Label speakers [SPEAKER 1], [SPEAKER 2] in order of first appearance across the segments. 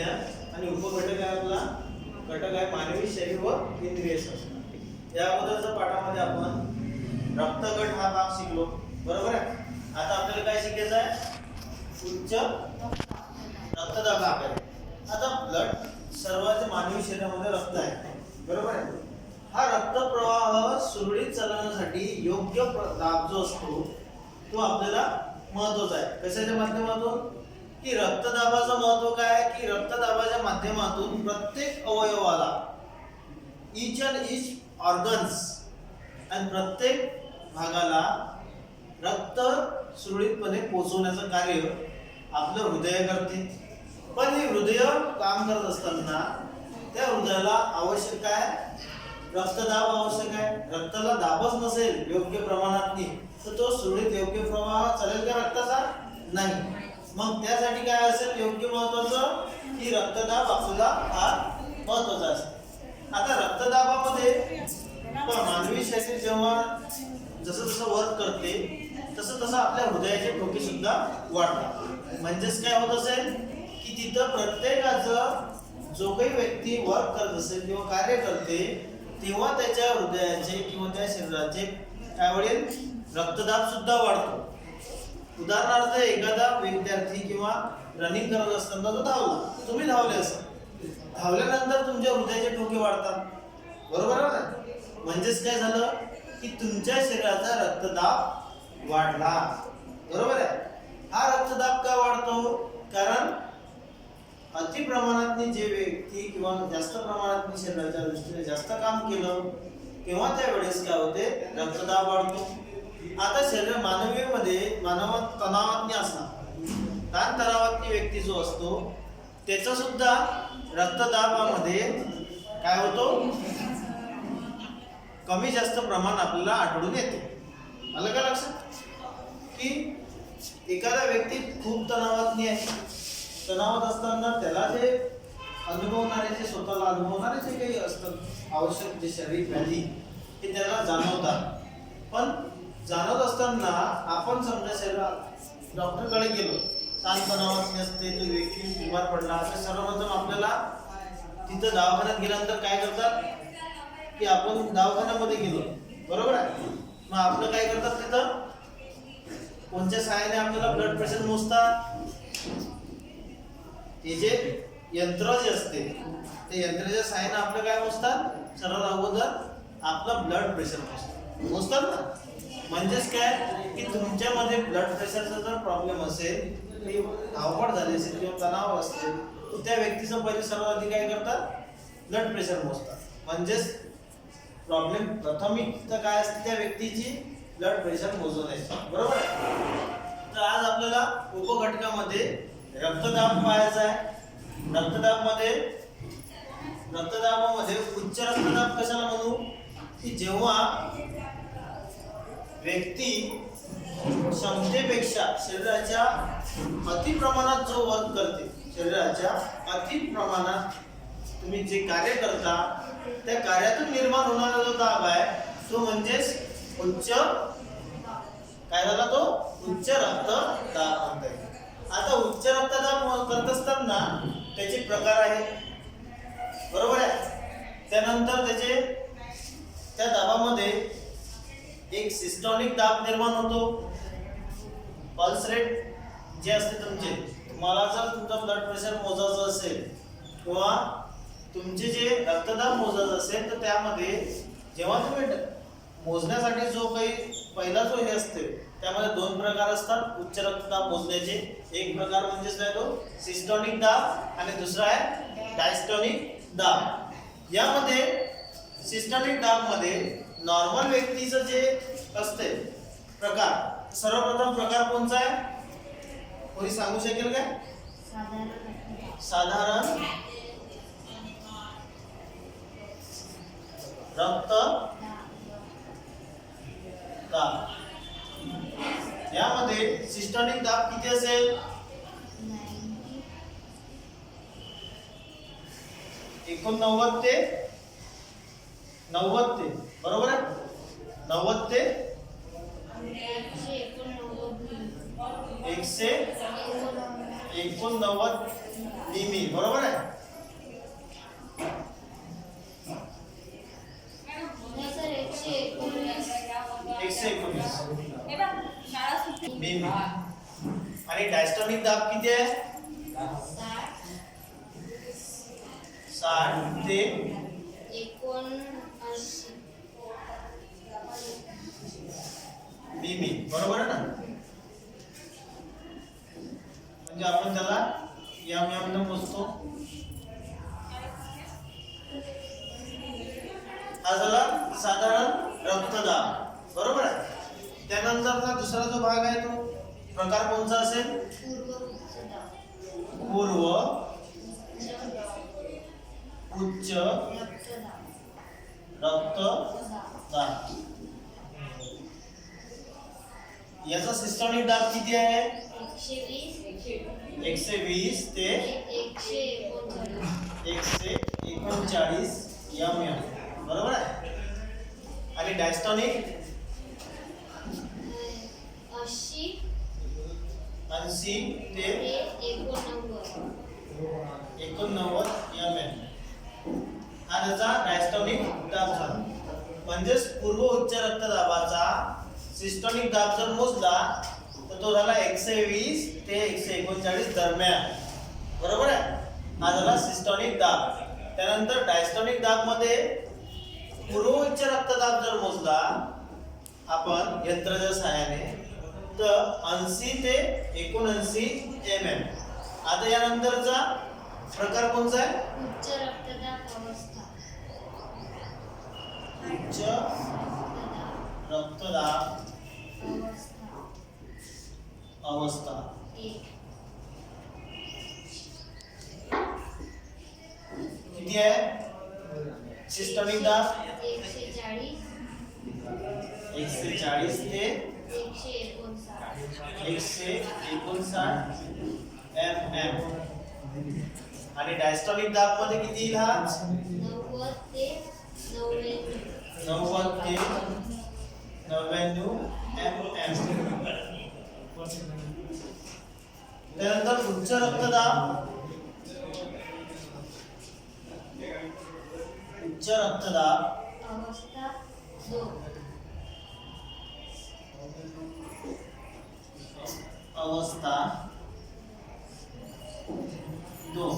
[SPEAKER 1] विज्ञान आणि उपघटक आहे आपला घटक आहे मानवी शरीर व इंद्रिय शास्त्र. या अगोदरच्या पाठामध्ये आपण रक्तगट हा भाग शिकलो. बरोबर आहे? आता आपल्याला काय शिकायचं आहे? उच्च रक्तदाब हा आहे. आता ब्लड सर्वात मानवी शरीरामध्ये रक्त आहे. बरोबर आहे? हा रक्तप्रवाह सुरळीत चालवण्यासाठी योग्य प्र- दाब जो असतो तो आपल्याला महत्त्वाचा आहे. कशाच्या माध्यमातून? की रक्तदाबाचं महत्त्व काय आहे? की रक्तदाबाच्या माध्यमातून प्रत्येक अवयवाला इच अँड इच ऑर्गन्स आणि प्रत्येक भागाला रक्त सुरळीतपणे पोचवण्याचं कार्य आपलं हृदय करते. पण हे हृदय काम करत असताना त्या हृदयाला आवश्यक आहे रक्तदाब आवश्यक आहे. रक्ताला दाबच नसेल योग्य प्रमाणात तर तो सुरळीत योग्य प्रवाह चालेल का रक्ताचा? नाही. मग त्यासाठी काय असेल योग्य महत्वाचं? की रक्तदाब आपल्याला हा महत्त्वाचा असेल आता रक्तदाबामध्ये पण मानवी शरीर जेव्हा जसं जसं वर्क करते तसं तसं आपल्या हृदयाचे ठोके सुद्धा वाढतात. म्हणजेच काय होत असेल? की तिथं प्रत्येकाचं जो काही व्यक्ती वर्क करत असेल किंवा कार्य करते तेव्हा त्याच्या हृदयाचे किंवा त्या शरीराचे त्यावेळी रक्तदाब सुद्धा वाढतो. उदाहरणार्थ एखादा विद्यार्थी किंवा रनिंग करत असताना तो धावला. तुम्ही धावले असाल धावल्यानंतर तुमच्या हृदयाचे ठोके वाढतात. बरोबर आहे ना? म्हणजेच काय झालं? की तुमच्या शरीराचा रक्तदाब वाढला बरोबर आहे? हा रक्तदाब का वाढतो? कारण अति प्रमाणात जे व्यक्ती किंवा जास्त प्रमाणात शरीराच्या दृष्टीने जास्त काम केलं तेव्हा त्यावेळेस काय होते? रक्तदाब वाढतो. आता शरीर मानवीमध्ये मानव तणावातनी असणार. ताण तणावातनी व्यक्ती जो असतो त्याचा सुद्धा रक्तदाबामध्ये काय होतो? कमी जास्त प्रमाण आपल्याला आढळून येते. आलं का लक्षात? की एखादा व्यक्ती खूप तणावातनी आहे. तणावात असताना त्याला जे अनुभवणारे जे स्वतःला अनुभवणारे जे काही असतात आवश्यक जे शरीर व्याधी ते त्याला जाणवतात. पण जाणवत असताना आपण समजा शरीरात डॉक्टरकडे गेलो. ताणतणावात नसते असते तो व्यक्ती बिमार पडला. तर सर्वप्रथम आपल्याला तिथं दवाखान्यात गेल्यानंतर काय करतात? की आपण दवाखान्यामध्ये गेलो. बरोबर आहे? मग आपलं काय करतात तिथं? कोणत्या सहाय्याने आपल्याला ब्लड प्रेशर मोजतात? हे जे यंत्र जे असते ते यंत्राच्या सहाय्याने आपलं काय मोजतात? सर्वात अगोदर आपलं ब्लड प्रेशर मोजतात. मोजतात ना? म्हणजेच काय? की तुमच्यामध्ये ब्लड प्रेशरचा जर प्रॉब्लेम असेल की धावपळ झाली असेल किंवा तणाव असेल तर त्या व्यक्तीचं पहिले सर्वात आधी काय करतात ब्लड प्रेशर मोजतात. म्हणजेच प्रॉब्लेम प्राथमिक तर काय असते त्या व्यक्तीची ब्लड प्रेशर मोजवण्याची बरोबर आहे? तर आज आपल्याला उपघटकामध्ये रक्तदाब पाहायचा आहे. रक्तदाबमध्ये रक्तदाबामध्ये उच्च रक्तदाब कशाला म्हणू? की जेव्हा व्यक्ती क्षमतेपेक्षा शरीराच्या अति प्रमाणात जो वर्क करते शरीराच्या अति प्रमाणात तुम्ही जे कार्य करता त्या कार्यातून निर्माण होणारा जो दाब आहे तो म्हणजेच उच्च काय झाला तो? उच्च रक्तदाब म्हणता येईल. आता उच्च रक्तदाब करत असताना त्याचे प्रकार आहेत. बरोबर आहे? त्यानंतर त्याचे त्या दाबामध्ये एक सिस्टॉनिक दाब निर्माण होतो. पल्स रेट जे असते तुमचे तुम्हाला जर तुमचं ब्लड प्रेशर मोजायचं असेल किंवा तुमचे जे रक्तदाब मोजायचं असेल तर त्यामध्ये जेव्हा तुम्ही मोजण्यासाठी जो काही पहिला जो हे असते त्यामध्ये दोन प्रकार असतात. उच्च रक्तदाब मोजण्याचे एक प्रकार म्हणजेच काय तो? सिस्टॉनिक दाब आणि दुसरा आहे डायस्टॉनिक दाब. यामध्ये सिस्टॉनिक दाबमध्ये नॉर्मल व्यक्तीचं जे असते प्रकार सर्वप्रथम प्रकार कोणचा आहे? कोणी सांगू शकेल काय? साधारण रक्त दाब. यामध्ये सिस्टॉनिक दाब किती असेल? एकोणनव्वद ते नव्वद ते. बरोबर आहे? नव्वद ते एकशे एकोणनव्वद मिमी. बरोबर आहे?
[SPEAKER 2] एकशे एकोणीस
[SPEAKER 1] एकशे एकोणीस आणि डायस्टॉनिक दाब किती आहे?
[SPEAKER 2] साठ
[SPEAKER 1] ते ते
[SPEAKER 2] मी
[SPEAKER 1] मी बरोबर आहे ना? म्हणजे आपण त्याला यम यम न मोजतो. हा झाला साधारण रक्तदाब. बरोबर आहे? त्यानंतरचा दुसरा जो भाग आहे तो प्रकार कोणता असेल?
[SPEAKER 2] पूर्व उच्च
[SPEAKER 1] रक्त
[SPEAKER 2] दाब
[SPEAKER 1] याचा सिस्टॉनिक दाब किती आहे?
[SPEAKER 2] एकशे वीस.
[SPEAKER 1] ते
[SPEAKER 2] एकशे एकोणचाळीस.
[SPEAKER 1] यम यम बरोबर आहे? आणि डायस्टॉनिक
[SPEAKER 2] ऐंशी
[SPEAKER 1] ते
[SPEAKER 2] एकोणनव्वद.
[SPEAKER 1] एम एम हा त्याचा डायस्टॉनिक दाब झाला. म्हणजेच पूर्व उच्च रक्तदाबाचा सिस्टॉनिक दाब जर मोजला तर तो झाला एकशे वीस ते एकशे एकोणचाळीस दरम्यान. बरोबर आहे? हा झाला सिस्टॉनिक दाब. त्यानंतर डायस्टॉनिक दाबमध्ये पूर्व उच्च रक्तदाब जर मोजला आपण यंत्राच्या सहाय्याने तर ऐंशी ते एकोणऐंशी एम एम आता यानंतरचा प्रकार कोणता आहे?
[SPEAKER 2] उच्च रक्तदाब अवस्था.
[SPEAKER 1] उच्च
[SPEAKER 2] रक्तदाब
[SPEAKER 1] रक्तदाब.
[SPEAKER 2] अवस्था।
[SPEAKER 1] किती आहे सिस्टमिक दाब
[SPEAKER 2] एकशे चाळीस
[SPEAKER 1] ते
[SPEAKER 2] एकशे
[SPEAKER 1] एम आणि डायस्टॉनिक दाब मध्ये किती येईल हा
[SPEAKER 2] नव्वद ते नव्याण्णव
[SPEAKER 1] नव्वद ते नव्याण्णव एम एम त्यानंतर उच्च रक्तदाब। उच्च रक्तदाब।
[SPEAKER 2] अवस्था दोन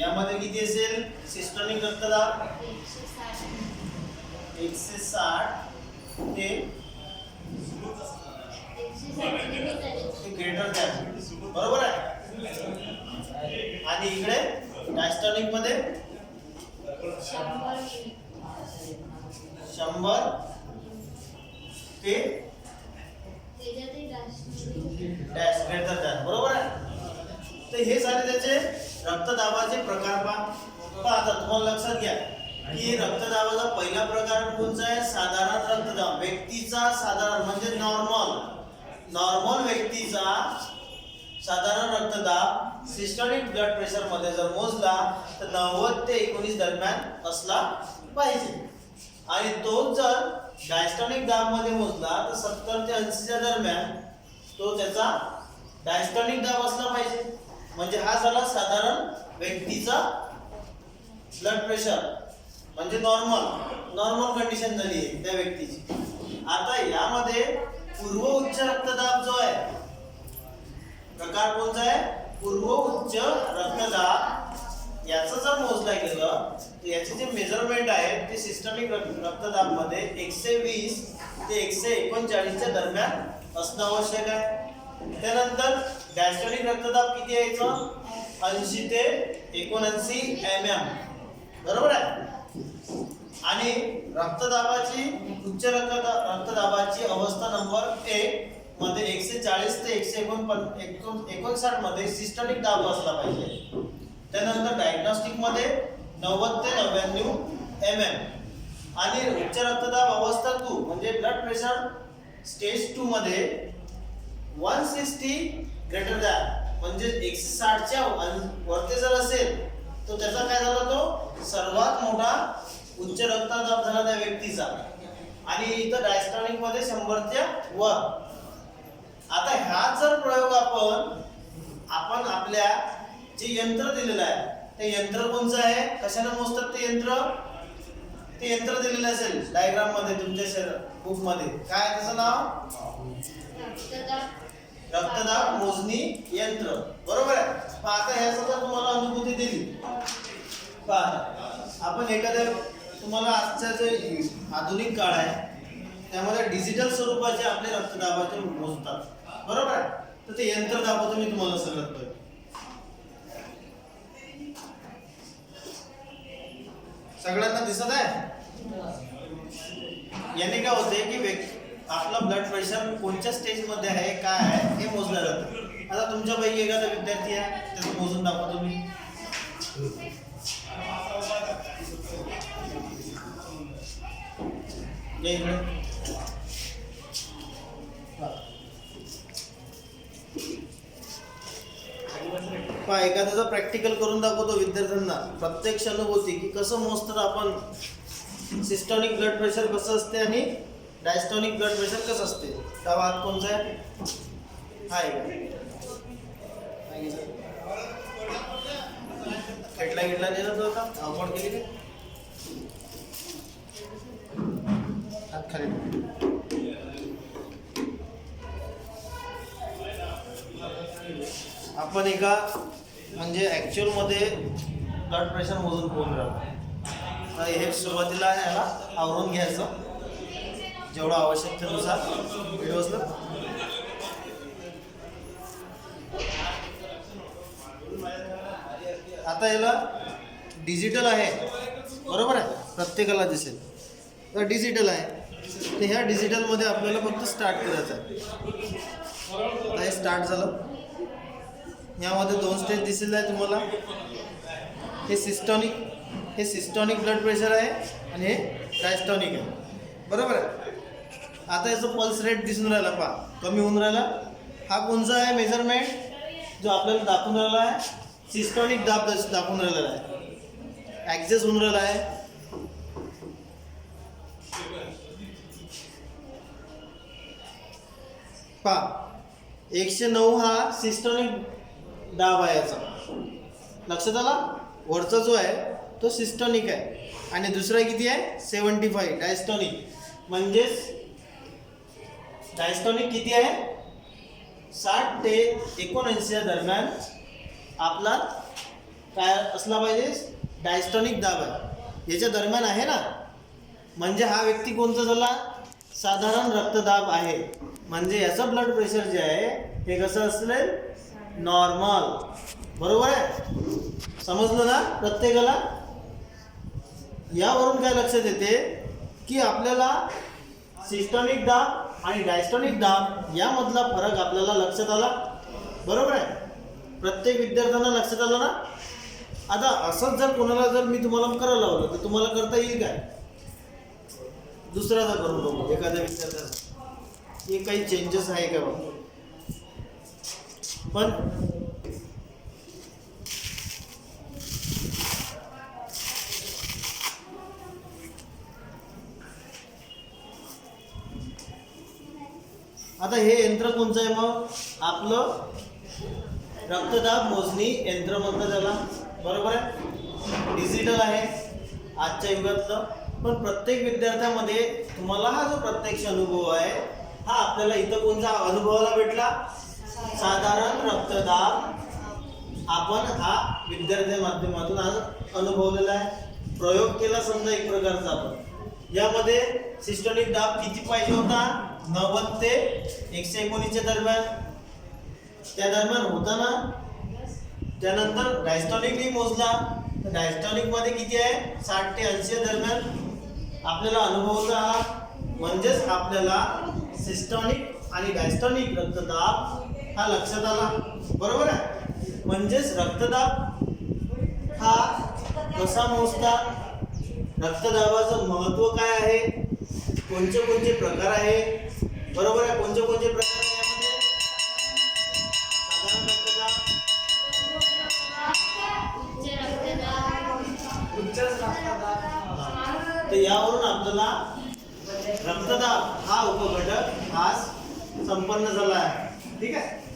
[SPEAKER 1] यामध्ये किती असेल? सिस्टमिक रक्तदाब?
[SPEAKER 2] एकशे साठ.
[SPEAKER 1] ते? ग्रेटर दॅन बरोबर आहे? आणि इकडे डायस्टॉनिकमध्ये
[SPEAKER 2] शंभर
[SPEAKER 1] ते डॅश ग्रेटर दॅन बरोबर आहे? तर हे झाले त्याचे रक्तदाबाचे प्रकार पहा आता तुम्हाला लक्षात घ्या की रक्तदाबाचा पहिला प्रकार कोणता आहे? साधारण रक्तदाब. व्यक्तीचा साधारण म्हणजे नॉर्मल नॉर्मल व्यक्तीचा साधारण रक्तदाब सिस्टॉलिक ब्लड प्रेशरमध्ये जर मोजला तर नव्वद ते एकोणीस दरम्यान असला पाहिजे. आणि तोच जर डायस्टॉनिक दाबमध्ये मोजला तर सत्तर ते ऐंशीच्या दरम्यान तो त्याचा डायस्टॉनिक दाब असला पाहिजे. म्हणजे हा झाला साधारण व्यक्तीचा ब्लड प्रेशर म्हणजे नॉर्मल नॉर्मल कंडिशन झाली आहे त्या व्यक्तीची. आता यामध्ये पूर्व उच्च रक्तदाब जो आहे प्रकार कोणता आहे? पूर्व उच्च रक्तदाब याचं जर मोजलं गेलं तर याचे जे मेजरमेंट आहे ते सिस्टमिक रक्तदाबमध्ये एकशे वीस ते एकशे एकोणचाळीसच्या दरम्यान असणं आवश्यक आहे. त्यानंतर डॅस्टोनिक रक्तदाब किती यायचं ऐंशी ते एकोणऐंशी एम एम बरोबर आहे? आणि रक्तदाबाची उच्च रक्तदा रक्तदाबाची अवस्था नंबर एक मध्ये एकशे चाळीस ते एकशे एकोणपन एकोण एकोणसाठमध्ये सिस्टमिक दाब असला पाहिजे. त्यानंतर डायग्नॉस्टिकमध्ये नव्वद ते नव्याण्णव एम एम आणि उच्च रक्तदाब अवस्था टू म्हणजे ब्लड प्रेशर स्टेज टू मध्ये वन सिक्स्टी ग्रेटर दॅन म्हणजे एकशे साठच्या वरती जर असेल तर त्याचा काय झाला तो? सर्वात मोठा उच्च रक्तदाब झाला त्या व्यक्तीचा. आणि इथं डायस्टॉनिकमध्ये शंभरच्या वर. आता ह्या जर प्रयोग आपण आपण आपल्या जे यंत्र दिलेलं आहे ते यंत्र कोणचं आहे? कशाने मोजतात ते यंत्र? ते यंत्र दिलेलं असेल डायग्राममध्ये तुमच्या बुकमध्ये. काय त्याचं नाव?
[SPEAKER 2] रक्तदाब
[SPEAKER 1] मोजणी यंत्र. बरोबर आहे? मग आता ह्या सगळं तुम्हाला अनुभूती दिली. पहा आपण एखाद्या तुम्हाला आजचा जे आधुनिक काळ आहे त्यामध्ये डिजिटल स्वरूपाचे आपले रक्तदाबाचे मोजतात बरोबर? आहे तर ते यंत्र दाखवतो मी तुम्हाला सगळ्यात पहिले. सगळ्यांना दिसत आहे? याने काय होते की व्यक्ती आपलं ब्लड प्रेशर कोणत्या स्टेजमध्ये आहे काय आहे हे मोजलं जातं. आता तुमच्यापैकी एखादा विद्यार्थी आहे त्याचं मोजून दाखवतो मी या इकडे. पहा एखाद्याचा प्रॅक्टिकल करून दाखवतो विद्यार्थ्यांना प्रत्यक्ष अनुभूती की कसं मोजतात आपण? सिस्टॉनिक ब्लड प्रेशर कसं असते आणि डायस्टॉनिक ब्लड प्रेशर कसं असते? त्या भाग कोणचा आहे? हा आहे खेटला घेतला नाही जातो आता केली का हात खाली आपण एका म्हणजे ॲक्च्युअलमध्ये ब्लड प्रेशर मोजून पोहून राहिलो तर हे सुरुवातीला याला आवरून घ्यायचं. जेवढं आवश्यकतेनुसार व्हिडिओजला आता याला डिजिटल आहे. बरोबर आहे? प्रत्येकाला दिसेल. तर डिजिटल आहे. तर ह्या डिजिटलमध्ये आपल्याला फक्त स्टार्ट करायचं आहे. हे स्टार्ट झालं. यामध्ये दोन स्टेज दिसेल आहे तुम्हाला. हे सिस्टॉनिक हे सिस्टॉनिक ब्लड प्रेशर आहे आणि हे डायस्टॉनिक आहे. बरोबर आहे? आता याचं पल्स रेट दिसून राहिला पहा. कमी होऊन राहिला. हा कोणचा आहे? मेजरमेंट जो आपल्याला दाखवून राहिला आहे. सिस्टॉनिक दाब दाखवून राहिलेला आहे. ॲक्सेस होऊन राहिला आहे. पहा. एकशे नऊ हा सिस्टॉनिक दाब आहे याचा. लक्षात आला? वरचा जो आहे तो सिस्टॉनिक आहे. आणि दुसरा किती आहे? सेवन्टी फाईव्ह डायस्टॉनिक म्हणजेच डायस्टॉनिक किती आहे? साठ ते एकोणऐंशीच्या दरम्यान आपला काय असला पाहिजे? डायस्टॉनिक दाब आहे. याच्या दरम्यान आहे ना? म्हणजे हा व्यक्ती कोणता झाला? साधारण रक्तदाब आहे. म्हणजे याचं ब्लड प्रेशर जे आहे हे कसं असेल नॉर्मल. बरोबर आहे? समजलं ना प्रत्येकाला? यावरून काय लक्षात येते की आपल्याला सिस्टॉनिक दाब आणि डायस्टॉनिक दाब यामधला फरक आपल्याला लक्षात आला? बरोबर आहे? प्रत्येक विद्यार्थ्यांना लक्षात आलं ना? आता असंच जर कोणाला जर मी तुम्हाला करायला लावलं तर तुम्हाला करता येईल काय? दुसऱ्याचा करून बघू एखाद्या विद्यार्थ्याचा. हे काही चेंजेस आहे का बघ? पण आता हे यंत्र कोणचं आहे मग? आपलं रक्तदाब मोजणी यंत्र म्हणतात त्याला. बरोबर आहे? डिजिटल आहे. आजच्या युगातलं. पण प्रत्येक विद्यार्थ्यामध्ये तुम्हाला हा जो प्रत्यक्ष अनुभव आहे हा आपल्याला इथं कोणता अनुभवाला भेटला? साधारण रक्तदाब आपण हा विद्यार्थ्या माध्यमातून आज अनुभवलेला आहे. प्रयोग केला समजा एक प्रकारचा आपण. यामध्ये सिस्टोनिक दाब किती पाहिजे होता? नव्वद ते एकशे एकोणीसच्या दरम्यान. त्या दरम्यान होता ना त्यानंतर डायस्टॉनिकही मोजला. तर डायस्टॉनिकमध्ये किती आहे? साठ ते ऐंशी दरम्यान. आपल्याला अनुभवता हा म्हणजेच आपल्याला सिस्टॉनिक आणि डायस्टॉनिक रक्तदाब हा लक्षात आला. बरोबर आहे? म्हणजेच रक्तदाब हा कसा मोजतात रक्तदाबाचं महत्त्व काय आहे? कोणते कोणते प्रकार आहे? बरोबर आहे? कोणते कोणते प्रकार आहे यामध्ये? साधारण रक्तदाब.
[SPEAKER 2] उच्च
[SPEAKER 1] तर यावरून आपल्याला रक्तदाब हा उपघटक आज संपन्न झाला आहे. ठीक आहे?